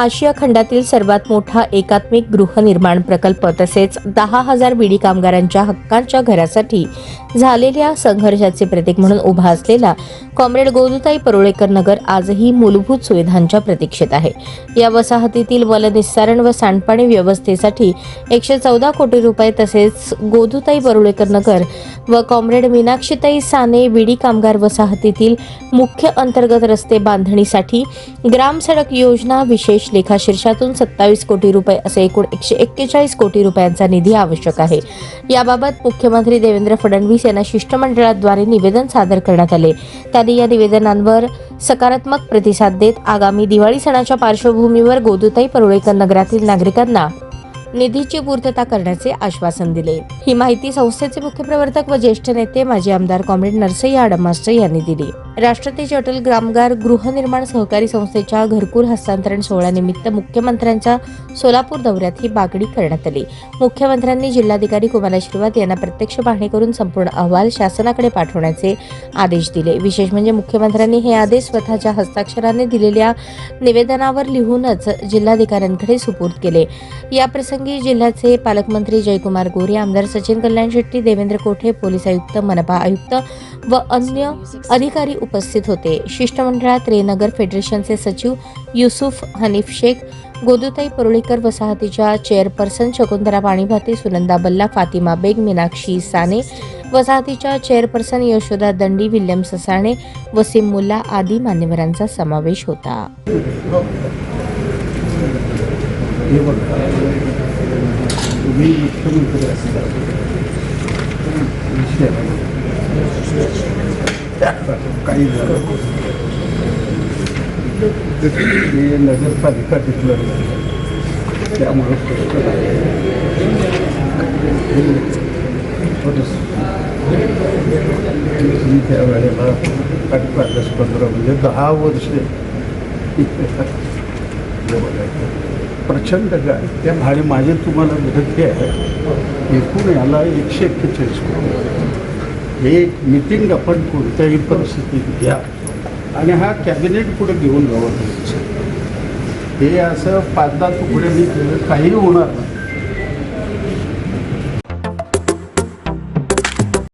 आशिया खंडातील सर्वात मोठा एकात्मिक गृहनिर्माण प्रकल्प तसेच दहा हजार बीडी कामगारांच्या हक्कांच्या घरासाठी झालेल्या संघर्षाचे प्रतीक म्हणून उभा असलेला कॉम्रेड गोदुताई परुळेकर नगर आजही मूलभूत सुविधांच्या प्रतीक्षेत आहे. या वसाहतीतील वलनिस्सारण व सांडपाणी व्यवस्थेसाठी एकशे चौदा कोटी रुपये तसेच गोदुताई परुळेकर नगर व कॉम्रेड मीनाक्षीताई साने विडी कामगार वसाहतीतील मुख्य अंतर्गत रस्ते बांधणीसाठी ग्राम सडक योजना विशेष लेखाशीर्षातून सत्तावीस कोटी रुपये असे एकूण एकशे एक्केचाळीस कोटी रुपयांचा निधी आवश्यक आहे. याबाबत मुख्यमंत्री देवेंद्र फडणवीस यांना शिष्टमंडळाद्वारे निवेदन सादर करण्यात आले. त्यांनी या निवेदनांवर सकारात्मक प्रतिसाद देत आगामी दिवाळी सणाच्या पार्श्वभूमीवर गोदुताई परुळेकर नगरातील नागरिकांना निधीची पूर्तता करण्याचे आश्वासन दिले. ही माहिती संस्थेचे मुख्य प्रवर्तक व ज्येष्ठ नेते माजी आमदार कॉम्रेड नरसय्या आडमास्टर यांनी दिली. राष्ट्रतेज अटल ग्रामगार गृहनिर्माण सहकारी संस्थेच्या घरकुल हस्तांतरण सोहळ्यानिमित्त मुख्यमंत्र्यांच्या सोलापूर दौऱ्यात ही बागडी करण्यात आली. मुख्यमंत्र्यांनी जिल्हाधिकारी कुमार आशीर्वाद यांना प्रत्यक्ष पाहणी करून संपूर्ण अहवाल शासनाकडे पाठवण्याचे आदेश दिले. विशेष म्हणजे मुख्यमंत्र्यांनी हे आदेश स्वतःच्या हस्ताक्षराने दिलेल्या निवेदनावर लिहूनच जिल्हाधिकाऱ्यांकडे सुपूर्द केले. याप्रसंगी जिल्ह्याचे पालकमंत्री जयकुमार गोरे आमदार सचिन कल्याण शेट्टी देवेंद्र कोठे पोलीस आयुक्त मनपा आयुक्त व अन्य अधिकारी उपस्थित होते. शिष्टमंडळात रेनगर फेडरेशनचे सचिव युसुफ हनीफ शेख गोदुताई परुळीकर वसाहतीच्या चेअरपर्सन शकुंतला पाणीभाते सुनंदा बल्ला फातिमा बेग मीनाक्षी साने वसाहतीच्या चेअरपर्सन यशोदा दंडी विल्यम ससाणे वसीम मुल्ला आदी मान्यवरांचा समावेश होता. काही झालं मी नगरपालिका डिक्लेअर त्यामुळे त्या वेळेला हे आठ पाच पंधरा म्हणजे दहा वर्षे प्रचंड गाय त्या आणि माझी तुम्हाला विनंती आहे एकूण याला एकशे एक्केचाळीस कोटी. हे एक मिटिंग आपण कोणत्याही परिस्थितीत घ्या. आणि हा कॅबिनेट पुढे घेऊन जावं हे असं पाच दहा तुकड्यांनी केलं. काही होणार नाही.